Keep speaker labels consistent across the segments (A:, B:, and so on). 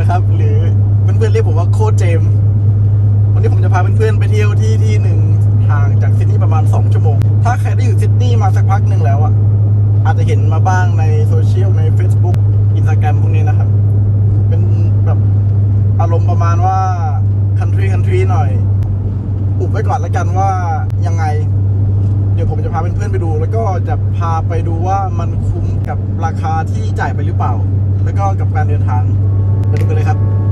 A: นะครับ หรือเพื่อนๆเรียกผมว่าโค้ชเจมวันนี้ผมจะพาเพื่อนๆไปเที่ยวที่ที่หนึ่งห่างจากซิดนีย์ประมาณ 2 ชั่วโมง ถ้าใครได้อยู่ซิดนีย์มาสักพักหนึ่งแล้วอะอาจจะเห็นมาบ้างในโซเชียลใน Facebook อินสตาแกรมพวกนี้นะครับ เป็นแบบอารมณ์ประมาณว่า country country หน่อย อุบไว้ก่อนแล้วกันว่ายังไง เดี๋ยวผมจะพาเพื่อนๆไปดู แล้วก็จะพาไปดูว่ามันคุ้มกับราคาที่จ่ายไปหรือเปล่า แล้วก็กับการเดินทาง มาดูกันเลยครับ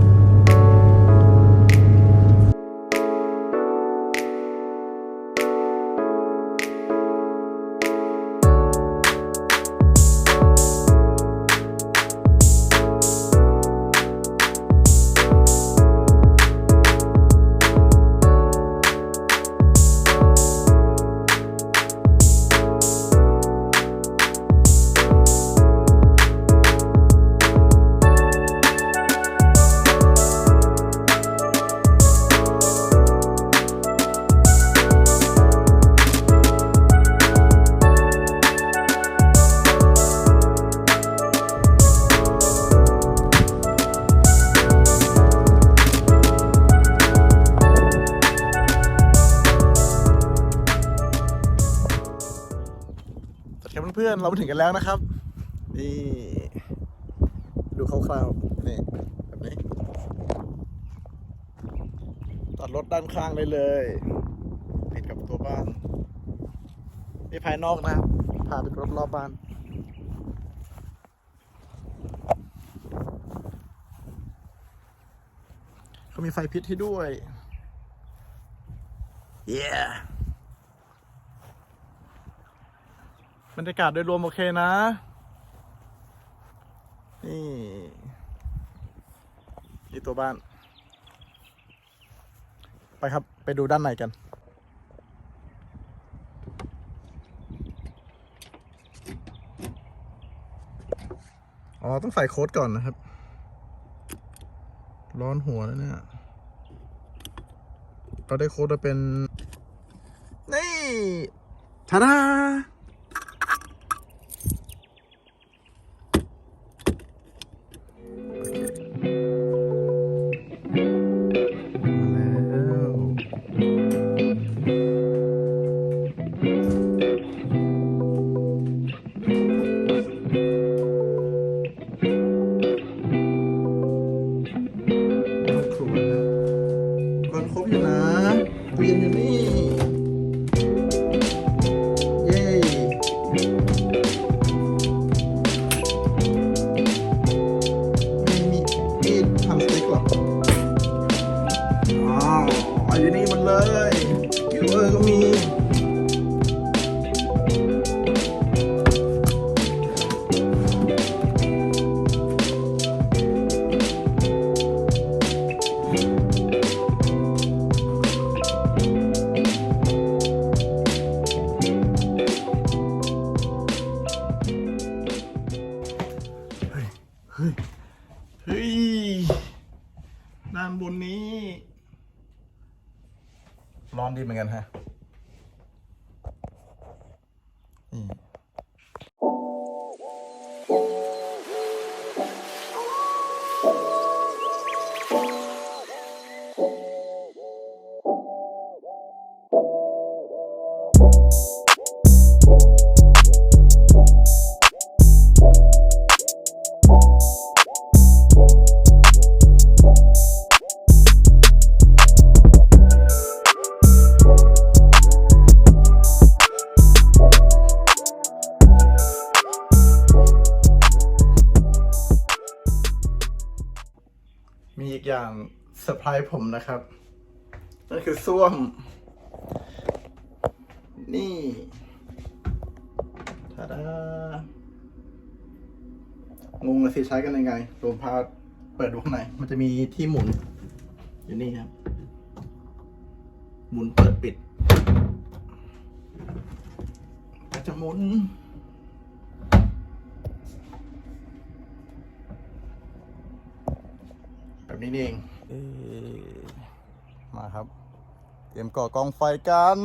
A: อนเราถึงกันแล้วนะครับ นี่ดูคร่าวๆนี่แบบนี้ตัดรถด้านข้างได้เลยติดกับตัวบ้านนี่ภายนอกนะครับพาไปรอบรอบบ้านเขามีไฟพิษให้ด้วยเย้ บรรยากาศโดยรวมโอเคนะ นี่ นี่ตัวบ้าน ไปครับไปดูด้านในกันอ๋อ ต้องใส่โค้ดก่อนนะครับ ร้อนหัวแล้วเนี่ย เราได้โค้ดมาเป็น นี่ทาดามา มี ผมนะครับ นั่นคือส้วม นี่ทาดางงเลยสิใช้กันยังไงผมพาเปิดดูข้างในมันจะมีที่หมุน อยู่นี่ครับ หมุนเปิดปิดก็จะหมุนแบบนี้เอง มาครับ เตรียมก่อกองไฟกัน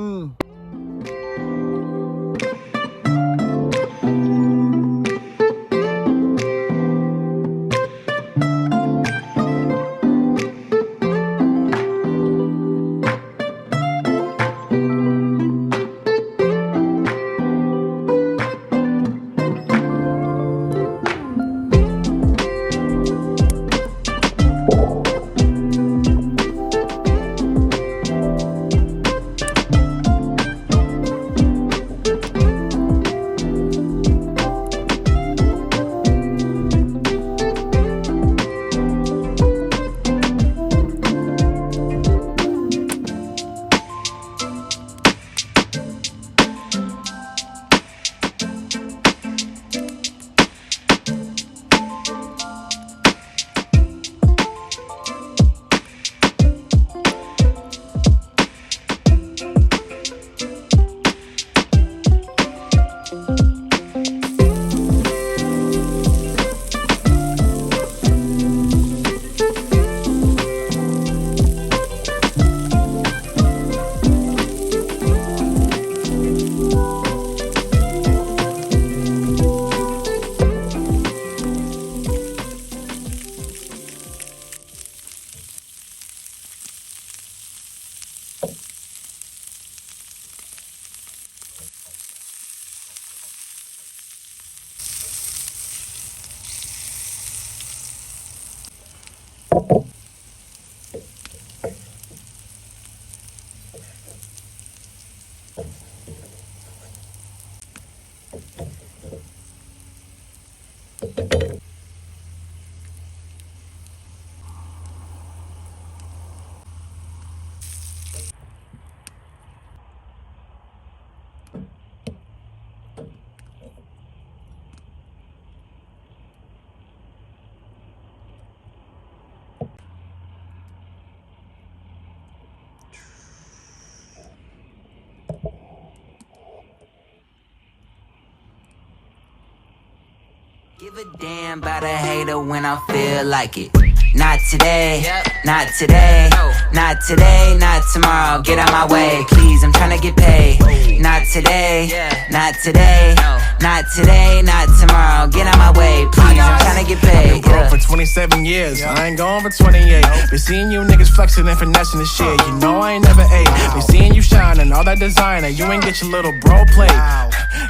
B: Give a damn about a hater when I feel like it. Not today, not today, not today, not tomorrow. Get out my way, please. I'm trying to get paid. Not today, not today, not today, not tomorrow. Get out my way, please. I'm tryna get paid.
C: Been
B: Broke
C: for 27 years, I ain't going for 28. Been seeing you niggas flexing and finessing the shit. You know I ain't never ate. Been seeing you shining, all that designer. You ain't get your little bro plate.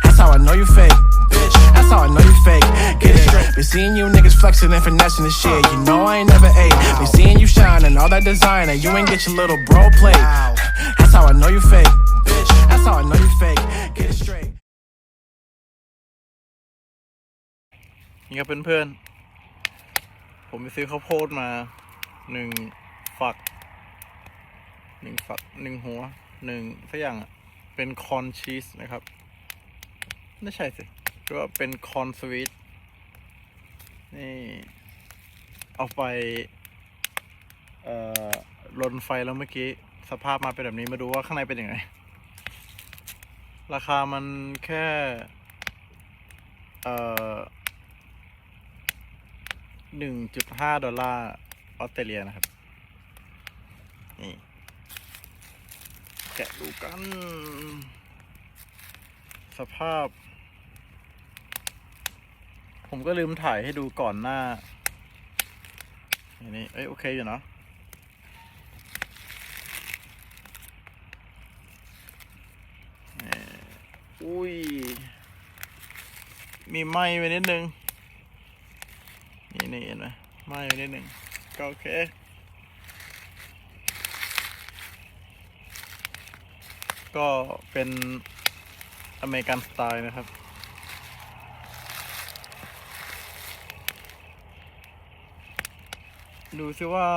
C: That's how I know you fake. Bitch, that's how I know you fake. Get it straight. Been seeing you niggas flexing and finessing the shit. You know I ain't never ate. Been seeing you shining, all that designer. You ain't get your little bro plate. That's how I know you fake. Bitch, that's how I know you fake. Get it straight.
A: นี่ครับเพื่อนๆ ผมไปซื้อข้าวโพดมาหนึ่งฝักหนึ่งฝักหนึ่งหัวหนึ่งสักอย่างเป็นคอนชีสนะครับ ไม่ใช่สิหรือว่าเป็นคอนสวีทนี่ เอาไปเอ่อลนไฟแล้วเมื่อกี้ สภาพมาเป็นแบบนี้มาดูว่าข้างในเป็นยังไง ราคามันแค่ เอ่อ หนึ่งจุดห้าดอลลาร์ออสเตรเลียนะครับ นี่ แกะดูกัน สภาพ ผมก็ลืมถ่ายให้ดูก่อนหน้า นี่นี่เอ้ย โอเคอยู่เนาะอุ้ย มีไหมไปนิดนึง นี่เห็นไหมไหม่นิดหนึ่งก็โอเคก็เป็นอเมริกันสไตล์นะครับ ดูซิว่า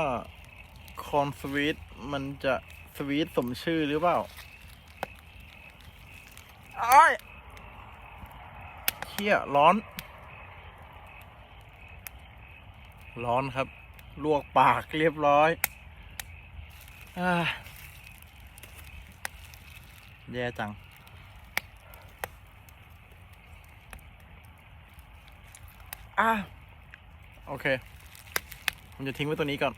A: คอนสวีทมันจะสวีทสมชื่อหรือเปล่าอ้ายเฮียร้อน ร้อนครับ ลวกปากเรียบร้อยอแย่จัง อะ โอเค ผมจะทิ้งไว้ตัวนี้ก่อน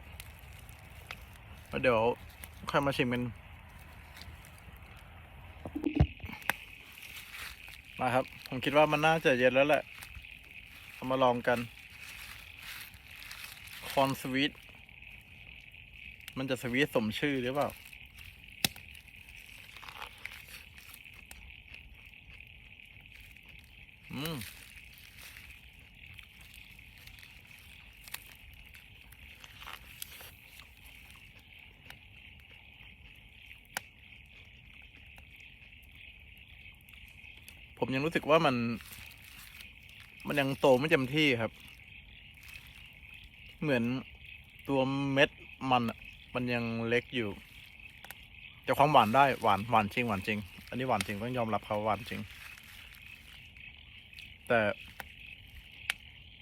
A: แล้วเดี๋ยว ค่อยมาชิมกัน มาครับ ผมคิดว่ามันน่าจะเย็นแล้วแหละ เอามาลองกัน คอนสวีทมันจะสวีทสมชื่อหรือเปล่า อืม ผมยังรู้สึกว่ามัน มันยังโตไม่เต็มที่ครับ เหมือนตัวเม็ดมันอะมันยังเล็กอยู่แต่ความหวานได้หวานหวานจริงหวานจริง อันนี้หวานจริงต้องยอมรับเขาหวานจริง แต่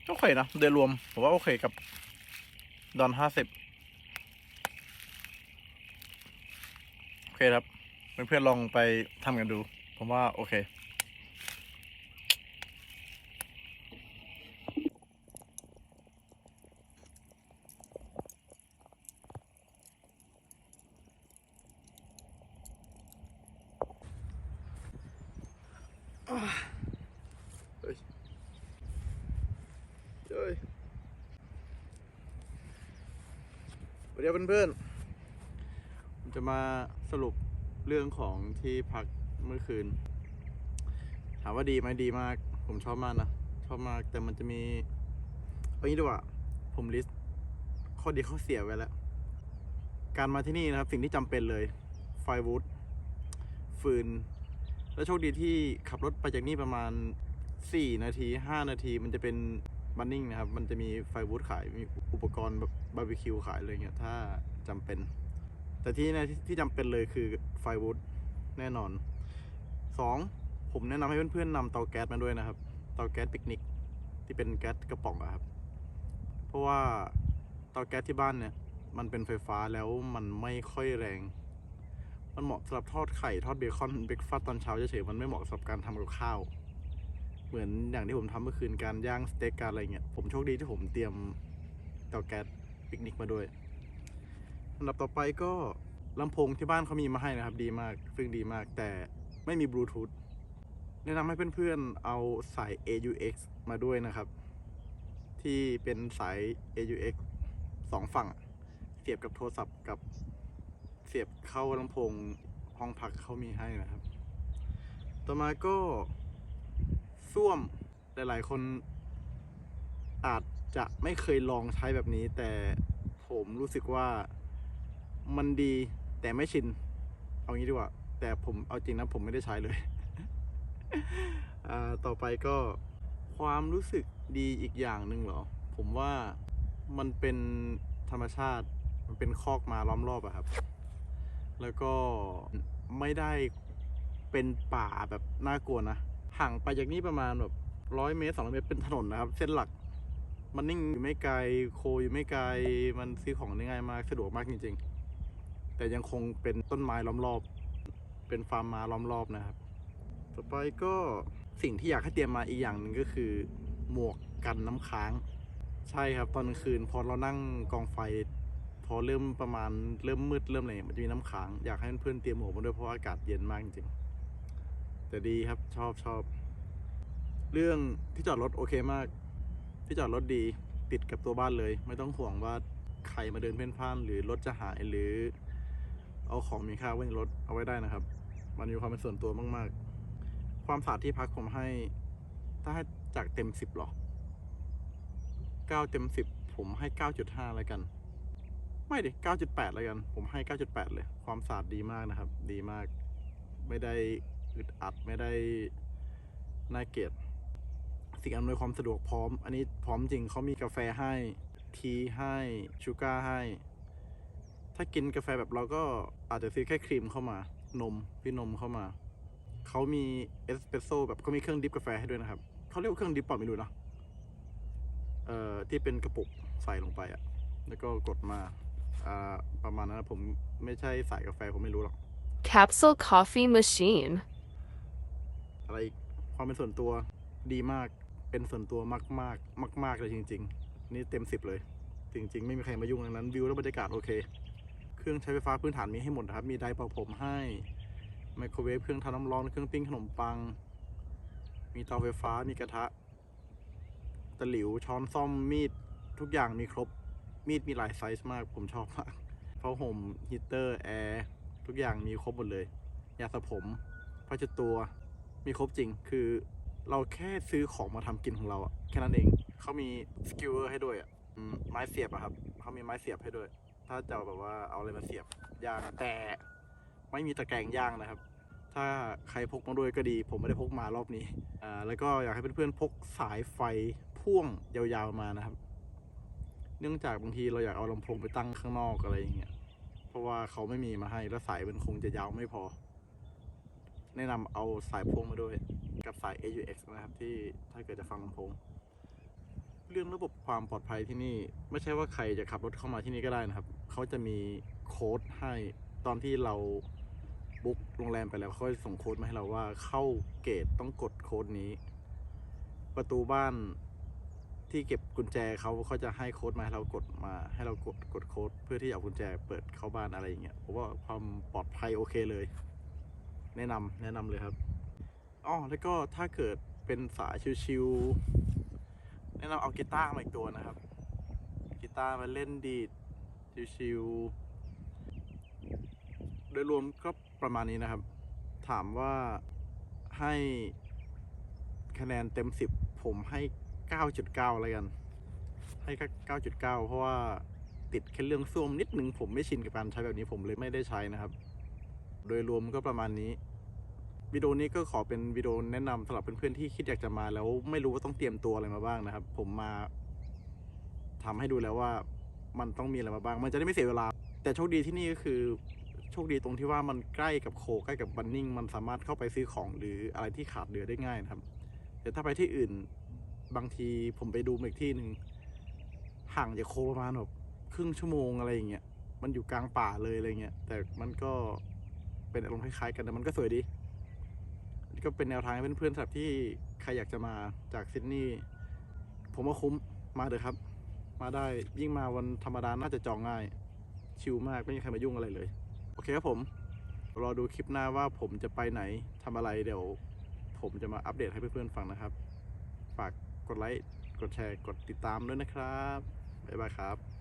A: โอเคนะโดยรวมผมว่าโอเคกับดอนห้าสิบโอเคครับเพื่อนๆลองไปทำกันดู ผมว่าโอเค สวัสดีครับเพื่อนๆผมจะมาสรุปเรื่องของที่พักเมื่อคืน ถามว่าดีไหมดีมาก ผมชอบมากนะ ชอบมากแต่มันจะมีเอางี้ดีกว่า ผมลิสต์ข้อดีข้อเสียไว้แล้ว การมาที่นี่นะครับ สิ่งที่จำเป็นเลย ไฟวูดฟืน แล้วโชคดีที่ขับรถไปจากนี่ประมาณ 4 นาที 5 นาทีมันจะเป็นบันนิ่งนะครับ มันจะมีไฟวูดขายมีอุปกรณ์แบบ บาร์บีคิวขายเลยเงี้ยถ้าจำเป็น แต่ที่แน่ที่ที่จำเป็นเลยคือไฟวูดแน่นอน 2. ผมแนะนำให้เพื่อนๆนำเตาแก๊สมาด้วยนะครับ เตาแก๊สปิกนิกที่เป็นแก๊สกระป๋องอะครับ เพราะว่าเตาแก๊สที่บ้านเนี่ย มันเป็นไฟฟ้าแล้วมันไม่ค่อยแรง มันเหมาะสำหรับทอดไข่ทอดเบคอนเบรกฟาสต์ตอนเช้าเฉยๆมันไม่เหมาะสำหรับการทำกับข้าว เหมือนอย่างที่ผมทำเมื่อคืนการย่างสเต็กการอะไรเงี้ยผมโชคดีที่ผมเตรียมเตาแก๊ส ปิกนิกมาด้วยอันดับต่อไปก็ลำโพงที่บ้านเขามีมาให้นะครับ ดีมากซึ่งดีมากแต่ไม่มีบลูทูธแนะนำให้เพื่อนๆเอาสาย AUX มาด้วยนะครับ ที่เป็นสาย AUX สองฝั่ง เสียบกับโทรศัพท์กับเสียบเข้าลำโพงห้องพักเขามีให้นะครับ ต่อมาก็ส้วมหลายๆคนอาจ จะไม่เคยลองใช้แบบนี้ แต่ผมรู้สึกว่ามันดีแต่ไม่ชิน เอางี้ดีกว่า แต่ผมเอาจริงนะผมไม่ได้ใช้เลย ต่อไปก็ความรู้สึกดีอีกอย่างหนึ่งเหรอ ผมว่ามันเป็นธรรมชาติมันเป็นคอกมาล้อมรอบอะครับ แล้วก็ไม่ได้เป็นป่าแบบน่ากลัวนะ ห่างไปจากนี้ประมาณแบบร้อยเมตรสองเมตรเป็นถนนนะครับ เส้นหลัก มันนิ่งอยู่ไม่ไกลโคอยู่ไม่ไกล มันซื้อของได้ง่ายมากสะดวกมากจริง ๆ แต่ยังคงเป็นต้นไม้ล้อมรอบ เป็นฟาร์มมาล้อมรอบนะครับ ต่อไปก็สิ่งที่อยากให้เตรียมมาอีกอย่างหนึ่งก็คือ หมวกกันน้ำค้าง ใช่ครับตอนกลางคืนพอเรานั่งกองไฟ พอเริ่มประมาณเริ่มมืดเริ่มอะไรมันจะมีน้ำค้างอยากให้เพื่อนเตรียมหมวกมาด้วยเพราะอากาศเย็นมากจริงๆแต่ดีครับชอบชอบเรื่องที่จอดรถโอเคมาก ที่จอดรถดีติดกับตัวบ้านเลย ไม่ต้องห่วงว่าใครมาเดินเพ่นพ่าน หรือรถจะหายหรือ เอาของมีค่าไว้ในรถเอาไว้ได้นะครับ มันมีความเป็นส่วนตัวมาก ๆ ความสะอาดที่พักผมให้ ถ้าให้จากเต็มสิบหรอเก้าเต็มสิบผมให้เก้าจุดห้าแล้วกัน ไม่ดิเก้าจุดแปดแล้วกัน ผมให้เก้าจุดแปดเลย ความสะอาดดีมากนะครับ ดีมาก ไม่ได้อึดอัดไม่ได้น่าเกลียด สิ่งอำนวยความสะดวกพร้อม อันนี้พร้อมจริงเขามีกาแฟให้ทีให้ชูการ์ให้ ถ้ากินกาแฟแบบเราก็อาจจะซื้อแค่ครีมเข้ามานมพี่นมเข้ามาเขามีเอสเปรสโซ่แบบเขามีเครื่องดริปกาแฟให้ด้วยนะครับเขาเรียกว่าเครื่องดริปเปล่าไม่รู้นะเอ่อที่เป็นกระปุกใส่ลงไปอะแล้วก็กดมาอ่าประมาณนั้นนะผมไม่ใช่สายกาแฟผมไม่รู้หรอก
D: Capsule Coffee Machine.
A: อะไรอีกความเป็นส่วนตัวดีมาก เป็นส่วนตัวมากมากมากมากเลยจริง ๆ นี่เต็มสิบเลย จริง ๆ ไม่มีใครมายุ่งดังนั้นวิวและบรรยากาศโอเค เครื่องใช้ไฟฟ้าพื้นฐานมีให้หมดนะครับ มีไดร์เป่าผมให้ไมโครเวฟเครื่องทำน้ำร้อนเครื่องปิ้งขนมปัง มีเตาไฟฟ้ามีกระทะตะหลิวช้อนซ่อมมีดทุกอย่างมีครบมีดมีหลายไซส์มากผมชอบมากผ้าห่มฮีเตอร์แอร์ทุกอย่างมีครบหมดเลยยาสระผมผ้าเช็ดตัวมีครบจริง คือ เราแค่ซื้อของมาทำกินของเราอะแค่นั้นเองเขามีสกิลเวอร์ให้ด้วยอะไม้เสียบอะครับเขามีไม้เสียบให้ด้วย ถ้าจะเอาแบบว่าเอาอะไรมาเสียบย่างแต่ไม่มีตะแกรงย่างนะครับ ถ้าใครพกมาด้วยก็ดี ผมไม่ได้พกมารอบนี้อ่าแล้วก็อยากให้เพื่อนๆพกสายไฟพ่วงยาวๆมานะครับ เนื่องจากบางทีเราอยากเอาลำโพงไปตั้งข้างนอกอะไรอย่างเงี้ยเพราะว่าเขาไม่มีมาให้แล้วสายมันคงจะยาวไม่พอ แนะนำเอาสายพ่วงมาด้วย กับสาย AUX นะครับที่ถ้าเกิดจะฟังลำโพง เรื่องระบบความปลอดภัยที่นี่ ไม่ใช่ว่าใครจะขับรถเข้ามาที่นี่ก็ได้นะครับ เขาจะมีโค้ดให้ตอนที่เราบุ๊กโรงแรมไปแล้วเขาจะส่งโค้ดมาให้เราว่าเข้าเกตต้องกดโค้ดนี้ ประตูบ้านที่เก็บกุญแจเขาเขาจะให้โค้ดมาให้เรากดมา ให้เรากดกดโค้ดเพื่อที่จะเอากุญแจเปิดเข้าบ้านอะไรอย่างเงี้ยผมว่าความปลอดภัยโอเคเลย แนะนำแนะนำเลยครับ อ๋อแล้วก็ถ้าเกิดเป็นสายชิวๆแนะนำเอากีตาร์มาอีกตัวนะครับ กีตาร์มาเล่นดีดชิวๆโดยรวมก็ประมาณนี้นะครับ ถามว่าให้คะแนนเต็มสิบผมให้ 9.9แล้วกัน ให้แค่9.9 เพราะว่าติดแค่เรื่องส้วมนิดหนึ่งผมไม่ชินกับการใช้แบบนี้ผมเลยไม่ได้ใช้นะครับ โดยรวมก็ประมาณนี้ วิดีโอนี้ก็ขอเป็นวิดีโอแนะนำสำหรับเพื่อนๆที่คิดอยากจะมาแล้วไม่รู้ว่าต้องเตรียมตัวอะไรมาบ้างนะครับ ผมมาทำให้ดูแล้วว่ามันต้องมีอะไรมาบ้าง มันจะได้ไม่เสียเวลา แต่โชคดีที่นี่ก็คือโชคดีตรงที่ว่ามันใกล้กับโคใกล้กับบันนิ่ง มันสามารถเข้าไปซื้อของหรืออะไรที่ขาดเหลือได้ง่ายนะครับ แต่ถ้าไปที่อื่นบางทีผมไปดูอีกที่หนึ่งห่างจากโคประมาณแบบครึ่งชั่วโมงอะไรอย่างเงี้ยมันอยู่กลางป่าเลยอะไรเงี้ยแต่มันก็เป็นอารมณ์คล้ายๆกันแต่มันก็สวยดี ก็เป็นแนวทางให้เพื่อนๆสำหรับที่ใครอยากจะมาจากซิดนีย์ผมว่าคุ้มมาเถอะครับ มาได้ยิ่งมาวันธรรมดาน่าจะจองง่าย ชิลมากไม่มีใครมายุ่งอะไรเลย โอเคครับผม รอดูคลิปหน้าว่าผมจะไปไหนทำอะไรเดี๋ยว ผมจะมาอัปเดตให้เพื่อนๆฟังนะครับ ฝากกดไลค์กดแชร์กดติดตามด้วยนะครับบ๊ายบายครับ